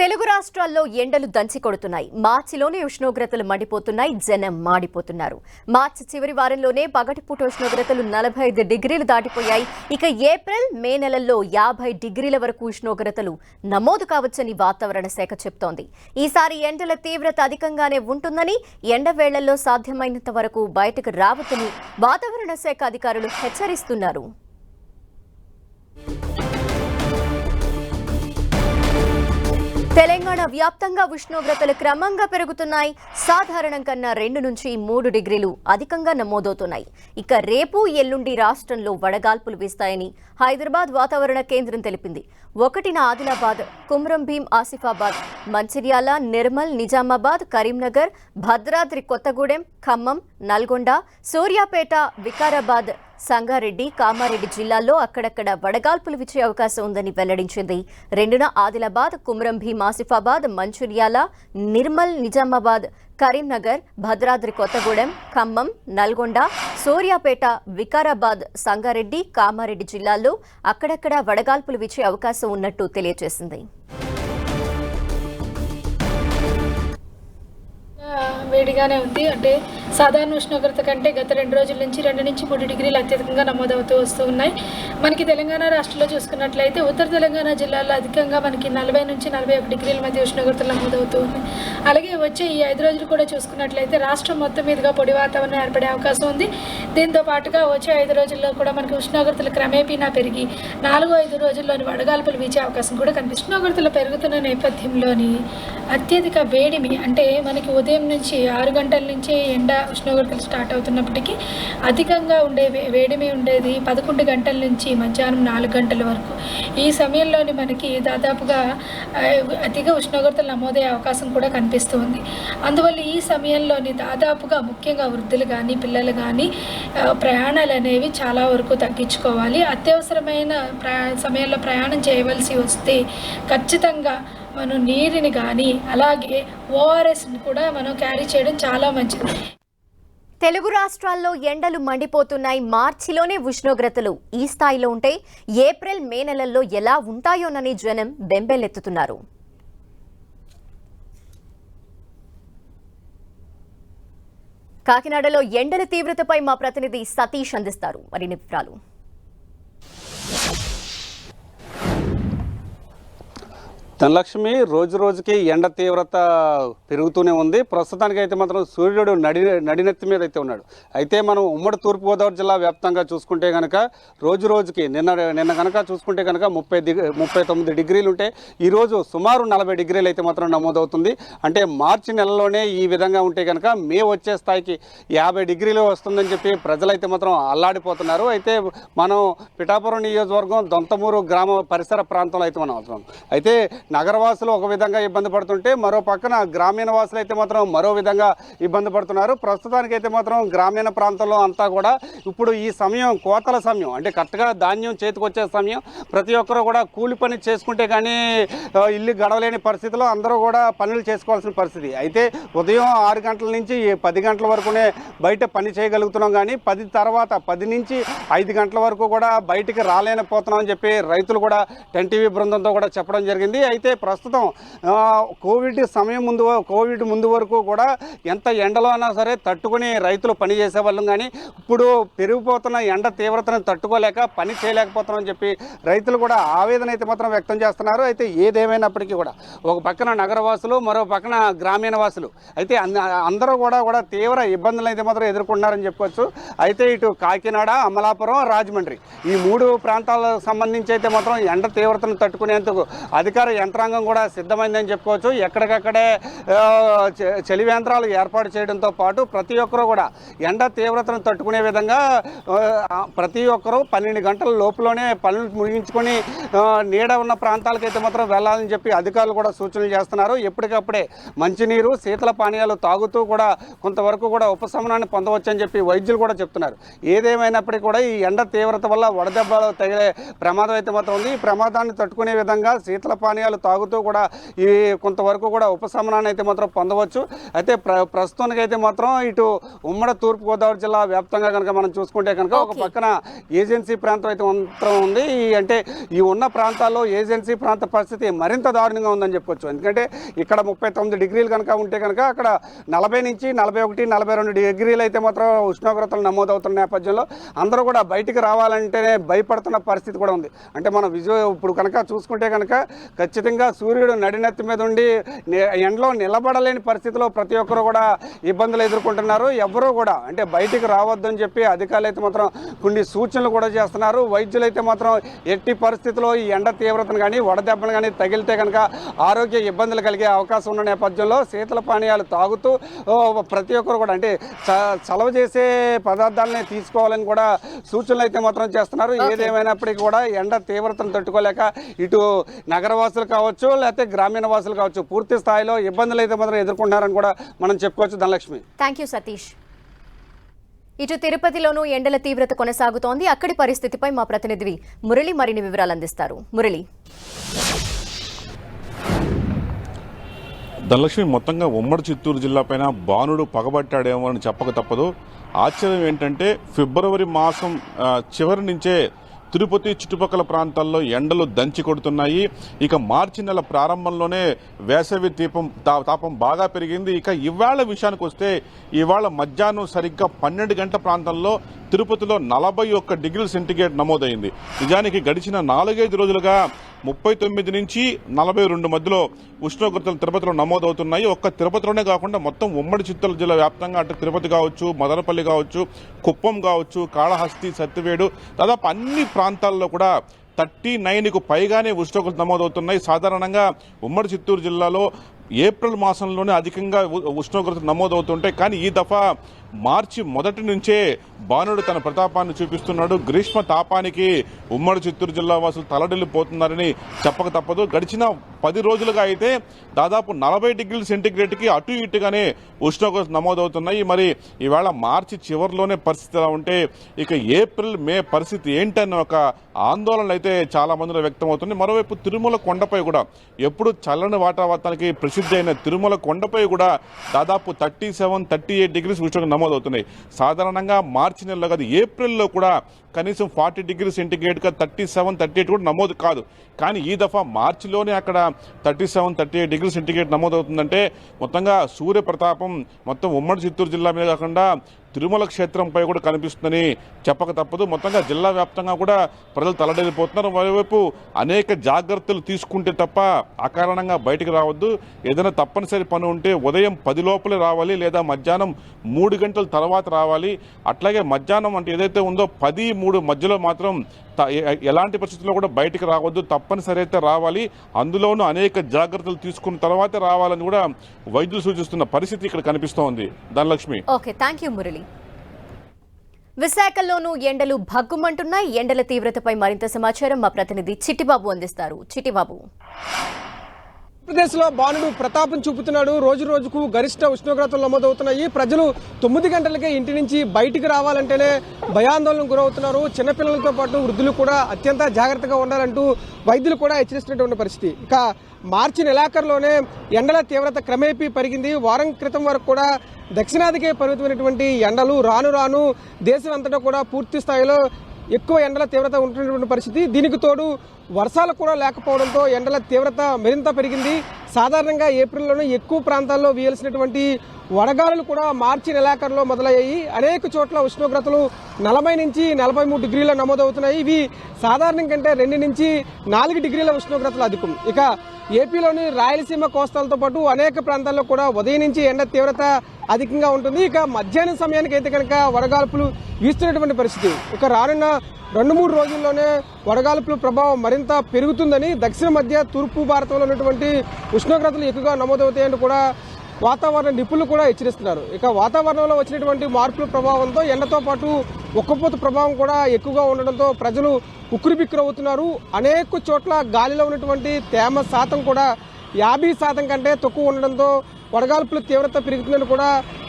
తెలుగు రాష్ట్రాల్లో ఎండలు దంచి కొడుతున్నాయి. మార్చిలోనే ఉష్ణోగ్రతలు మండిపోతున్నాయి. జనం మాడిపోతున్నారు. మార్చి చివరి వారంలోనే పగటిపూట ఉష్ణోగ్రతలు నలభై ఐదు డిగ్రీలు దాటిపోయాయి. ఇక ఏప్రిల్ మే నెలల్లో యాభై డిగ్రీల వరకు ఉష్ణోగ్రతలు నమోదు కావచ్చని వాతావరణ శాఖ చెప్తోంది. ఈసారి ఎండల తీవ్రత అధికంగానే ఉంటుందని ఎండవేళల్లో సాధ్యమైనంత వరకు బయటకు రావద్దని వాతావరణ శాఖ అధికారులు హెచ్చరిస్తున్నారు. తెలంగాణ వ్యాప్తంగా ఉష్ణోగ్రతలు క్రమంగా పెరుగుతున్నాయి. సాధారణం కన్నా రెండు నుంచి మూడు డిగ్రీలు అధికంగా నమోదవుతున్నాయి. ఇక రేపు ఎల్లుండి రాష్ట్రంలో వడగాల్పులు వీస్తాయని హైదరాబాద్ వాతావరణ కేంద్రం తెలిపింది. ఒకటిన ఆదిలాబాద్ కుమ్రం భీం ఆసిఫాబాద్ మంచిర్యాల నిర్మల్ నిజామాబాద్ కరీంనగర్ భద్రాద్రి కొత్తగూడెం ఖమ్మం నల్గొండ సూర్యాపేట వికారాబాద్ సంగారెడ్డి కామారెడ్డి జిల్లాల్లో అక్కడక్కడ వడగాల్పులు విచ్చే అవకాశం ఉందని వెల్లడించింది. రెండున ఆదిలాబాద్ కుమ్రం భీం ఆసిఫాబాద్ మంచిర్యాల నిర్మల్ నిజామాబాద్ కరీంనగర్ భద్రాద్రి కొత్తగూడెం ఖమ్మం నల్గొండ సూర్యాపేట వికారాబాద్ సంగారెడ్డి కామారెడ్డి జిల్లాల్లో అక్కడక్కడ వడగాల్పులు విచ్చే అవకాశం ఉన్నట్టు తెలియజేసింది. వేడిగానే ఉంది. అంటే సాధారణ ఉష్ణోగ్రత కంటే గత రెండు రోజుల నుంచి రెండు నుంచి మూడు డిగ్రీలు అత్యధికంగా నమోదవుతూ వస్తూ ఉన్నాయి. మనకి తెలంగాణ రాష్ట్రంలో చూసుకున్నట్లయితే ఉత్తర తెలంగాణ జిల్లాలో అధికంగా మనకి నలభై నుంచి నలభై ఒక డిగ్రీల మధ్య ఉష్ణోగ్రతలు నమోదవుతూ ఉన్నాయి. అలాగే వచ్చే ఈ ఐదు రోజులు కూడా చూసుకున్నట్లయితే రాష్ట్రం మొత్తం మీదుగా పొడి వాతావరణం ఏర్పడే అవకాశం ఉంది. దీంతో పాటుగా వచ్చే ఐదు రోజుల్లో కూడా మనకి ఉష్ణోగ్రతలు క్రమేపీనా పెరిగి నాలుగు ఐదు రోజుల్లోని వడగాల్పులు వీచే అవకాశం కూడా కనిపిస్తుంది. ఉష్ణోగ్రతలు పెరుగుతున్న నేపథ్యంలోని అత్యధిక వేడిమి అంటే మనకి ఉదయం నుంచి ఆరు గంటల నుంచి ఎండ ఉష్ణోగ్రతలు స్టార్ట్ అవుతున్నప్పటికీ అధికంగా ఉండే వే- వేడిమి ఉండేది పదకొండు గంటల నుంచి మధ్యాహ్నం నాలుగు గంటల వరకు. ఈ సమయంలోని మనకి దాదాపుగా అధిక ఉష్ణోగ్రతలు నమోదయ్యే అవకాశం కూడా కనిపిస్తుంది. అందువల్ల ఈ సమయంలోని దాదాపుగా ముఖ్యంగా వృద్ధులు కానీ పిల్లలు కానీ ప్రయాణాలు అనేవి చాలా వరకు తగ్గించుకోవాలి. అత్యవసరమైన ప్రయా సమయంలో ప్రయాణం చేయవలసి వస్తే ఖచ్చితంగా మనం నీరుని కానీ అలాగే ఓఆర్ఎస్ని కూడా మనం క్యారీ చేయడం చాలా మంచిది. తెలుగు రాష్ట్రాల్లో ఎండలు మండిపోతున్నాయి. మార్చిలోనే ఉష్ణోగ్రతలు ఈ స్థాయిలో ఉంటే ఏప్రిల్ మే నెలల్లో ఎలా ఉంటాయోనని జనం బెంబెలెత్తుతున్నారు. కాకినాడలో ఎండల తీవ్రతపై మా ప్రతినిధి సతీష్ అందిస్తారు. మరిన్ని వివరాలు. ధనలక్ష్మి రోజు రోజుకి ఎండ తీవ్రత పెరుగుతూనే ఉంది. ప్రస్తుతానికి అయితే మాత్రం సూర్యుడు నడి నడినెత్తి మీద అయితే ఉన్నాడు. అయితే మనం ఉమ్మడి తూర్పుగోదావరి జిల్లా వ్యాప్తంగా చూసుకుంటే కనుక రోజు రోజుకి నిన్న నిన్న కనుక చూసుకుంటే కనుక ముప్పై దిగ్ ముప్పై తొమ్మిది డిగ్రీలు ఉంటే ఈరోజు సుమారు నలభై డిగ్రీలు అయితే మాత్రం నమోదవుతుంది. అంటే మార్చి నెలలోనే ఈ విధంగా ఉంటే కనుక మే వచ్చే స్థాయికి యాభై డిగ్రీలు వస్తుందని చెప్పి ప్రజలైతే మాత్రం అల్లాడిపోతున్నారు. అయితే మనం పిఠాపురం నియోజకవర్గం దొంతమూరు గ్రామ పరిసర ప్రాంతంలో అయితే మనం అవుతున్నాం అయితే నగరవాసులు ఒక విధంగా ఇబ్బంది పడుతుంటే మరో పక్కన గ్రామీణ వాసులు అయితే మాత్రం మరో విధంగా ఇబ్బంది పడుతున్నారు. ప్రస్తుతానికి అయితే మాత్రం గ్రామీణ ప్రాంతంలో అంతా కూడా ఇప్పుడు ఈ సమయం కోతల సమయం. అంటే కరెక్ట్గా ధాన్యం చేతికొచ్చే సమయం. ప్రతి ఒక్కరూ కూడా కూలి పని చేసుకుంటే కానీ ఇల్లు గడవలేని పరిస్థితిలో అందరూ కూడా పనులు చేసుకోవాల్సిన పరిస్థితి. అయితే ఉదయం ఆరు గంటల నుంచి పది గంటల వరకునే బయట పని చేయగలుగుతున్నాం కానీ పది తర్వాత పది నుంచి ఐదు గంటల వరకు కూడా బయటికి రాలేకపోతున్నాం అని చెప్పి రైతులు కూడా టెన్ టీవీ బృందంతో కూడా చెప్పడం జరిగింది. అయితే ప్రస్తుతం కోవిడ్ సమయం ముందు కోవిడ్ ముందు వరకు కూడా ఎంత ఎండలో అయినా సరే తట్టుకుని రైతులు పని చేసేవాళ్ళం కానీ ఇప్పుడు పెరిగిపోతున్న ఎండ తీవ్రతను తట్టుకోలేక పని చేయలేకపోతున్నాం చెప్పి రైతులు కూడా ఆవేదన అయితే మాత్రం వ్యక్తం చేస్తున్నారు. అయితే ఏదేమైనప్పటికీ కూడా ఒక పక్కన నగరవాసులు మరో పక్కన గ్రామీణ వాసులు అయితే అందరూ కూడా కూడా తీవ్ర ఇబ్బందులు అయితే మాత్రం ఎదుర్కొన్నారని చెప్పొచ్చు. అయితే ఇటు కాకినాడ అమలాపురం రాజమండ్రి ఈ మూడు ప్రాంతాలకు సంబంధించి అయితే మాత్రం ఎండ తీవ్రతను తట్టుకునేందుకు అధికార యంత్రాంగం కూడా సిద్ధమైందని చెప్పుకోవచ్చు. ఎక్కడికక్కడే ఆ, చలి యంత్రాలు ఏర్పాటు చేయడంతో పాటు ప్రతి ఒక్కరూ కూడా ఎండ తీవ్రతను తట్టుకునే విధంగా ప్రతి ఒక్కరూ పన్నెండు గంటల లోపులోనే పనులు ముగించుకొని నీడ ఉన్న ప్రాంతాలకైతే మాత్రం వెళ్ళాలని చెప్పి అధికారులు కూడా సూచనలు చేస్తున్నారు. ఎప్పటికప్పుడే మంచినీరు శీతల పానీయాలు తాగుతూ కూడా కొంతవరకు కూడా ఉపశమనాన్ని పొందవచ్చని చెప్పి వైద్యులు కూడా చెప్తున్నారు. ఏదేమైనప్పటికీ కూడా ఈ ఎండ తీవ్రత వల్ల వడదెబ్బలు తగిలే ప్రమాదం అయితే మాత్రం ఉంది. ఈ ప్రమాదాన్ని తట్టుకునే విధంగా శీతల పానీయాలు పానీయాలు తాగుతూ కూడా ఈ కొంతవరకు కూడా ఉపశమనాన్ని అయితే మాత్రం పొందవచ్చు. అయితే ప్ర ప్రస్తుతానికి అయితే మాత్రం ఇటు ఉమ్మడి తూర్పుగోదావరి జిల్లా వ్యాప్తంగా కనుక మనం చూసుకుంటే కనుక ఒక. పక్కన ఏజెన్సీ ప్రాంతం అయితే మాత్రం ఉంది. ఈ అంటే ఈ ఉన్న ప్రాంతాల్లో ఏజెన్సీ ప్రాంత పరిస్థితి మరింత దారుణంగా ఉందని చెప్పొచ్చు. ఎందుకంటే ఇక్కడ ముప్పై తొమ్మిది డిగ్రీలు కనుక ఉంటే కనుక అక్కడ నలభై నుంచి నలభై ఒకటి నలభై రెండు డిగ్రీలు అయితే మాత్రం ఉష్ణోగ్రతలు నమోదవుతున్న నేపథ్యంలో అందరూ కూడా బయటికి రావాలంటేనే భయపడుతున్న పరిస్థితి కూడా ఉంది. అంటే మనం విజువ ఇప్పుడు కనుక చూసుకుంటే కనుక ఖచ్చితంగా సూర్యుడు నడినెత్తి మీద ఉండి ఎండలో నిలబడలేని పరిస్థితిలో ప్రతి ఒక్కరు కూడా ఇబ్బందులు ఎదుర్కొంటున్నారు. ఎవరూ కూడా అంటే బయటికి రావద్దని చెప్పి అధికారులు అయితే మాత్రం కొన్ని సూచనలు కూడా చేస్తున్నారు. వైద్యులు అయితే మాత్రం ఎట్టి పరిస్థితిలో ఈ ఎండ తీవ్రతను కానీ వడదెబ్బలు కానీ తగిలితే కనుక ఆరోగ్య ఇబ్బందులు కలిగే అవకాశం ఉన్న నేపథ్యంలో శీతల పానీయాలు తాగుతూ ప్రతి ఒక్కరు కూడా అంటే చలవ చేసే పదార్థాలని తీసుకోవాలని కూడా సూచనలు అయితే మాత్రం చేస్తున్నారు. ఏదేమైనప్పటికీ కూడా ఎండ తీవ్రతను తట్టుకోలేక ఇటు నగరవాసులు కావచ్చు లేకపోతే గ్రామీణ వాసులు కావచ్చు పూర్తి స్థాయిలో ఇబ్బందులు అయితే మాత్రం ఎదుర్కొంటున్నారని కూడా మనం చెప్పుకోవచ్చు ధనలక్ష్మి. థ్యాంక్ యూ సతీష్ ఇటు తిరుపతిలోనూ ఎండల తీవ్రత కొనసాగుతోంది. అక్కడి పరిస్థితిపై మా ప్రతినిధి మురళి మరిన్ని వివరాలు అందిస్తారు. మురళి. ధనలక్ష్మి మొత్తంగా ఉమ్మడి చిత్తూరు జిల్లా పైన బాణుడు పగబట్టాడేమో అని చెప్పక తప్పదు. ఆశ్చర్యం ఏంటంటే ఫిబ్రవరి మాసం చివరి నుంచే తిరుపతి చుట్టుపక్కల ప్రాంతాల్లో ఎండలు దంచి కొడుతున్నాయి. ఇక మార్చి నెల ప్రారంభంలోనే వేసవి తీపం తా- తాపం బాగా పెరిగింది. ఇక ఇవాళ విషయానికి వస్తే ఇవాళ మధ్యాహ్నం సరిగ్గా పన్నెండు గంటల ప్రాంతంలో తిరుపతిలో నలభై ఒక్క డిగ్రీల సెంటిగ్రేడ్ నమోదైంది. నిజానికి గడిచిన నాలుగైదు రోజులుగా ముప్పై తొమ్మిది నుంచి నలభై రెండు మధ్యలో ఉష్ణోగ్రతలు తిరుపతిలో నమోదవుతున్నాయి. ఒక్క తిరుపతిలోనే కాకుండా మొత్తం ఉమ్మడి చిత్తూరు జిల్లా వ్యాప్తంగా అంటే తిరుపతి కావచ్చు మదనపల్లి కావచ్చు కుప్పం కావచ్చు కాళహస్తి సత్తివేడు దాదాపు అన్ని ప్రాంతాల్లో కూడా థర్టీ నైన్కు పైగానే ఉష్ణోగ్రతలు నమోదవుతున్నాయి. సాధారణంగా ఉమ్మడి చిత్తూరు జిల్లాలో ఏప్రిల్ మాసంలోనే అధికంగా ఉ- ఉష్ణోగ్రతలు నమోదవుతుంటాయి. కానీ ఈ దఫా మార్చి మొదటి నుంచే బాణుడు తన ప్రతాపాన్ని చూపిస్తున్నాడు. గ్రీష్మ తాపానికి ఉమ్మడి చిత్తూరు జిల్లా వాసులు తలడిల్లిపోతున్నారని చెప్పక తప్పదు. గడిచిన పది రోజులుగా అయితే దాదాపు నలభై డిగ్రీల సెంటిగ్రేడ్కి అటు ఇటుగానే ఉష్ణోగ్రత నమోదవుతున్నాయి. మరి ఈవేళ మార్చి చివరిలోనే పరిస్థితి ఎలా ఉంటే ఇక ఏప్రిల్ మే పరిస్థితి ఏంటన్న ఒక ఆందోళన అయితే చాలా మందిలో వ్యక్తం అవుతుంది మరోవైపు తిరుమల కొండపై కూడా ఎప్పుడు చల్లని వాతావరణానికి ప్రసిద్ధి అయిన తిరుమల కొండపై కూడా దాదాపు thirty seven thirty eight degrees ఉష్ణోగ్రత నమోదవుతున్నాయి. సాధారణంగా మార్చి నెలలో కాదు ఏప్రిల్లో కూడా కనీసం ఫార్టీ డిగ్రీ సెంటిగ్రేడ్గా థర్టీ సెవెన్ థర్టీ ఎయిట్ కూడా నమోదు కాదు. కానీ ఈ దఫా మార్చిలోనే అక్కడ thirty seven thirty eight degree centigrade నమోదవుతుందంటే మొత్తంగా సూర్యప్రతాపం మొత్తం ఉమ్మడి చిత్తూరు జిల్లా మీద కాకుండా తిరుమల క్షేత్రంపై కూడా కనిపిస్తుందని చెప్పక తప్పదు. మొత్తంగా జిల్లా వ్యాప్తంగా కూడా ప్రజలు తలడిల్లిపోతున్నారు మరోవైపు అనేక జాగ్రత్తలు తీసుకుంటే తప్ప అకారణంగా బయటికి రావద్దు. ఏదైనా తప్పనిసరి పని ఉంటే ఉదయం పది లోపలే రావాలి లేదా మధ్యాహ్నం మూడు గంటల తర్వాత రావాలి. అట్లాగే మధ్యాహ్నం అంటే ఏదైతే ఉందో పది మూడు మధ్యలో మాత్రం ఎలాంటి పరిస్థితుల్లో కూడా బయటికి రావద్దు. తప్పనిసరి అయితే రావాలి. అందులోనూ అనేక జాగ్రత్తలు తీసుకున్న తర్వాతే రావాలని కూడా వైద్యులు సూచిస్తున్న పరిస్థితి ఇక్కడ కనిపిస్తోంది. Dhanalakshmi. Okay thank you Murali. విశాఖలోనూ ఎండలు భగ్గుమంటున్నాయి. ఎండల తీవ్రతపై మరింత సమాచారం మా ప్రతినిధి చిట్టిబాబు అందిస్తారు. చిట్టిబాబు. ఆంధ్రప్రదేశ్లో బాణుడు ప్రతాపం చూపుతున్నాడు. రోజు రోజుకు గరిష్ట ఉష్ణోగ్రతలు నమోదవుతున్నాయి. ప్రజలు తొమ్మిది గంటలకే ఇంటి నుంచి బయటికి రావాలంటేనే భయాందోళనకు గురవుతున్నారు. చిన్నపిల్లలతో పాటు వృద్ధులు కూడా అత్యంత జాగ్రత్తగా ఉండాలంటూ వైద్యులు కూడా హెచ్చరిస్తున్నటువంటి పరిస్థితి. ఇక మార్చి నెలాఖరులోనే ఎండల తీవ్రత క్రమేపీ పెరిగింది. వారం క్రితం వరకు కూడా దక్షిణాదికే పరిమితమైనటువంటి ఎండలు రాను రాను దేశం అంతటా కూడా పూర్తి స్థాయిలో ఎక్కువ ఎండల తీవ్రత ఉంటున్నటువంటి పరిస్థితి. దీనికి తోడు వర్షాలు కూడా లేకపోవడంతో ఎండల తీవ్రత మరింత పెరిగింది. సాధారణంగా ఏప్రిల్లోనే ఎక్కువ ప్రాంతాల్లో వీయాల్సినటువంటి వడగాలులు కూడా మార్చి నెలాఖరులో మొదలయ్యాయి. అనేక చోట్ల ఉష్ణోగ్రతలు నలభై నుంచి నలభై మూడు డిగ్రీల నమోదవుతున్నాయి. ఇవి సాధారణం కంటే రెండు నుంచి నాలుగు డిగ్రీల ఉష్ణోగ్రతలు అధికం. ఇక ఏపీలోని రాయలసీమ కోస్తాలతో పాటు అనేక ప్రాంతాల్లో కూడా ఉదయం నుంచి ఎండ తీవ్రత అధికంగా ఉంటుంది. ఇక మధ్యాహ్నం సమయానికి అయితే కనుక వడగాల్పులు వీస్తున్నటువంటి పరిస్థితి. ఇక రానున్న రెండు మూడు రోజుల్లోనే వడగాల్పుల ప్రభావం మరింత పెరుగుతుందని దక్షిణ మధ్య తూర్పు భారతంలో ఉన్నటువంటి ఉష్ణోగ్రతలు ఎక్కువగా నమోదవుతాయని కూడా వాతావరణ నిపుణులు కూడా హెచ్చరిస్తున్నారు. ఇక వాతావరణంలో వచ్చినటువంటి మార్పుల ప్రభావంతో ఎండతో పాటు ఉక్కపోత ప్రభావం కూడా ఎక్కువగా ఉండడంతో ప్రజలు ఉక్కిరిబిక్కిరవుతున్నారు. అనేక చోట్ల గాలిలో ఉన్నటువంటి తేమ శాతం కూడా యాభై శాతం కంటే తక్కువ ఉండడంతో వడగాల్పుల తీవ్రత పెరుగుతుందని కూడా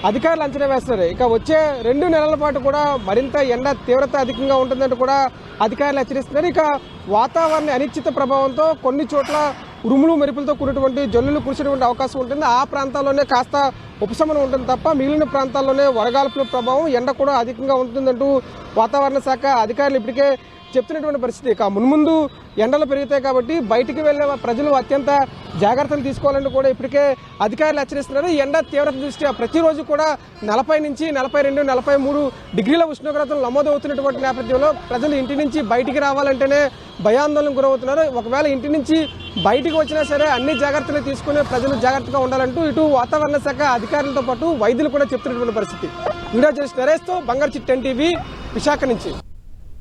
అధికారులు అంచనా వేస్తున్నారు. ఇక వచ్చే రెండు నెలల పాటు కూడా మరింత ఎండ తీవ్రత అధికంగా ఉంటుందని కూడా అధికారులు హెచ్చరిస్తున్నారు. ఇక వాతావరణ అనిశ్చిత ప్రభావంతో కొన్ని చోట్ల ఉరుములు మెరుపులతో కూడినటువంటి జల్లులు కురిసేటువంటి అవకాశం ఉంటుంది. ఆ ప్రాంతాల్లోనే కాస్త ఉపశమనం ఉంటుంది తప్ప మిగిలిన ప్రాంతాల్లోనే వడగాల్పుల ప్రభావం ఎండ కూడా అధికంగా ఉంటుందంటూ వాతావరణ శాఖ అధికారులు ఇప్పటికే చెప్తున్నటువంటి పరిస్థితి. ఇక మున్ముందు ఎండలు పెరుగుతాయి కాబట్టి బయటికి వెళ్ళే ప్రజలు అత్యంత జాగ్రత్తలు తీసుకోవాలని కూడా ఇప్పటికే అధికారులు హెచ్చరిస్తున్నారు. ఈ ఎండ తీవ్రత దృష్ట్యా ప్రతిరోజు కూడా నలభై నుంచి నలభై రెండు నలభై మూడు డిగ్రీల ఉష్ణోగ్రతలు నమోదవుతున్నటువంటి నేపథ్యంలో ప్రజలు ఇంటి నుంచి బయటికి రావాలంటేనే భయాందోళనకు గురవుతున్నారు. ఒకవేళ ఇంటి నుంచి బయటికి వచ్చినా సరే అన్ని జాగ్రత్తలు తీసుకునే ప్రజలు జాగ్రత్తగా ఉండాలంటూ ఇటు వాతావరణ శాఖ అధికారులతో పాటు వైద్యులు కూడా చెప్తున్నటువంటి పరిస్థితి. వీడియో జర్నలిస్ట్ నరేష్తో బంగారు చిట్టెన్ టీవీ విశాఖ నుంచి.